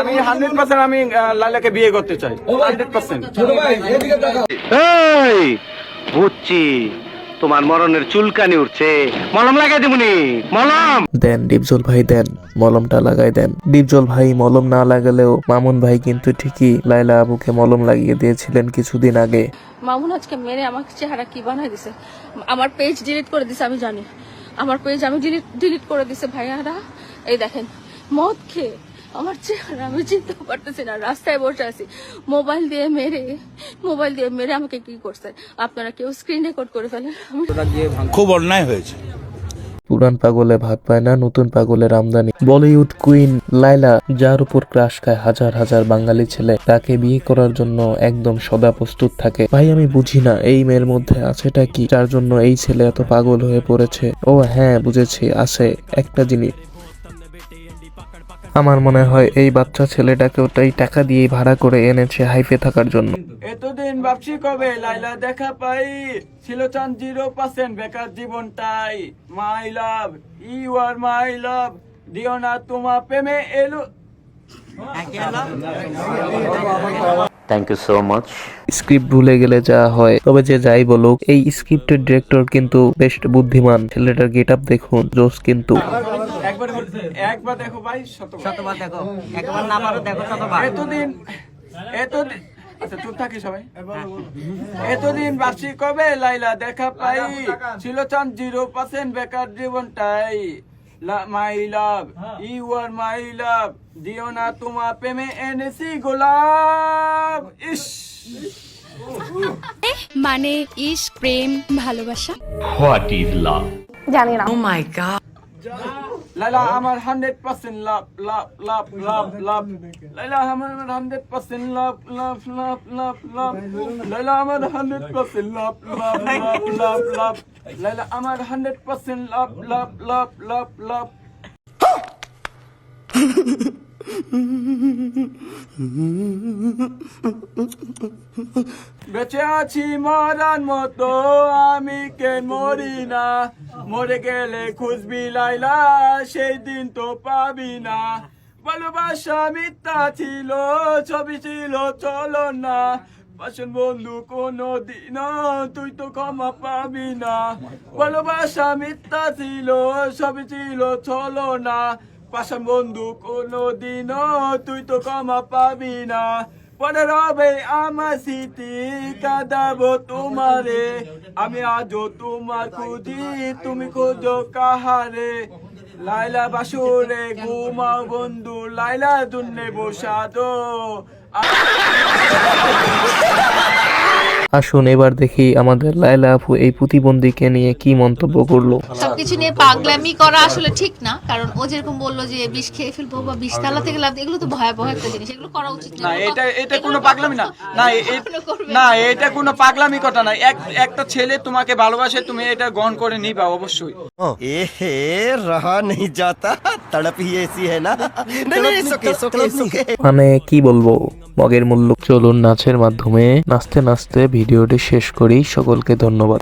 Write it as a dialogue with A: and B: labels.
A: আমি hundred percent আমি আহ, বিয়ে করতে চাই। হান্ড্রেড পার্সেন্ট
B: এই বুঝছি তোমার মরণের চুলকানি উঠছে। মলম লাগাই দিবনি মলম।
C: দেন ডিপজল ভাই দেন মলমটা লাগাই দেন। ডিপজল ভাই মলম না লাগালেও মামুন ভাই কিন্তু ঠিকই লাইলা আবুকে মলম লাগিয়ে দিয়েছিলেন কিছুদিন আগে।
D: মামুন আজকে মেরে আমার চেহারা কি বানাই দিছে? আমার পেজ ডিলিট করে দিছে আমি জানি। আমার পেজ আমি ডিলিট ডিলিট করে দিছে ভাইয়ারা। এই দেখেন মদ খেয়ে আমার চেহারা আমি চিনতে পারতেছি না রাস্তায় বসে আছি। মোবাইল দিয়ে মেরে মোবাইল দিয়ে মেরে আমাকে কি করছে? আপনারা কেউ স্ক্রিন রেকর্ড করে ফেলেন
E: খুব অন্যায় হয়েছে।
C: পুরান পাগলে ভাত পায় না নতুন পাগলের আমদানি। বলিউড কুইন লাইলা যার উপর ক্রাশ খায় হাজার হাজার বাঙালি ছেলে তাকে বিয়ে করার জন্য একদম সদা প্রস্তুত থাকে। ভাই আমি বুঝি না এই মেয়ের মধ্যে আছেটা কি? যার জন্য এই ছেলে এত পাগল হয়ে পড়েছে। ও হ্যাঁ বুঝেছি আছে। একটা জিনিস আমার মনে হয় এই বাচ্চা ছেলেটাকে ওটাই টাকা দিয়ে ভাড়া করে এনেছে হাইফে থাকার জন্য।
A: এতদিন ভাবছি কবে লাইলা দেখা পাই? ছিল চান জিরো পার্সেন্ট বেকার জীবনটাই মাই লাভ ইউ আর মাই লাভ। দিও না তোমার প্রেমে এলো।
B: Thank you so much
C: script ভুলে গেলে যা হয় তবে যে যাই বলুক এই স্ক্রিপ্টের ডিরেক্টর কিন্তু বেশ বুদ্ধিমান। ছেলেটার গেট আপ দেখুন জোস কিন্তু।
A: একবার একবার দেখো ভাই শতবার।
F: শতবার দেখো। একবার না পারো দেখো শতবার।
A: এতদিন এতদিন আচ্ছা চুপ থাকি সবাই। এতদিন বার্ষি কবে লাইলা দেখা পাই? ছিল চান জিরো পার্সেন্ট বেকার জীবনটাই। মাই লাভ ইউ আর মাই লাভ দিও না তোমার প্রেমে এনেছি গোলাপ। ইস।
G: মানে ইশক প্রেম ভালোবাসা?
H: জানি না।
A: লাইলা আমার হান্ড্রেড পার্সেন্ট লাভ লাভ লাভ লাভ লাভ লাইলা আমার হান্ড্রেড পার্সেন্ট লাভ লাভ লাভ লাভ লাভ লাইলা আমার হান্ড্রেড পার্সেন্ট লাভ লাভ লাভ লাভ লাভ লাইলা আমার হান্ড্রেড পার্সেন্ট লাভ লাভ লাভ লাভ লাভ বেঁচে আছি মরার মতো, আমি কেন মরি না? মরে গেলে খুঁজবি লাইলা, সেই দিন তো পাবি না। ভালোবাসা মিথ্যা ছিল, ছবি ছিল, চলো না। পাশন বন্ধু কোনো দিন তুই তো ক্ষমা পাবি না। ভালোবাসা মিথ্যা ছিল, ছবি ছিল, চলো না। পাশন বন্ধু কোনো দিন তুই তো ক্ষমা পাবি না। পরে রবে আমার স্মৃতি, কাঁদাবো তোমারে। আমি আজও তোমার খুঁজি, তুমি খোঁজো কাহারে। লাইলা বাসুরে ঘুমাও বন্ধু লাইলা দুন্নে বসাদো।
C: আসুন এবার দেখি আমাদের লাইলা আপু এই প্রতিবন্ধীকে নিয়ে কি মন্তব্য করল।
I: সবকিছু নিয়ে পাগলামি করা আসলে ঠিক না কারণ ও যেরকম বলল যে বিষ খেয়ে ফেলব বা বিষ তালা থেকে লাভ এগুলো তো ভয়াবহ একটা জিনিস এগুলো করা উচিত
A: না। এটা এটা কোনো পাগলামি না। না। না এটা কোনো পাগলামি কথা না। এক একটা ছেলে তোমাকে ভালোবাসে তুমি এটা গ্রহণ করে নিবা অবশ্যই।
J: এ হে রহা নেই যাতা তড়প হি এসি হ্যায় না
C: মানে কি বলব? বগের মূল্য চলুন নাচের মাধ্যমে নাচতে নাচতে ভিডিওটি শেষ করি সকলকে ধন্যবাদ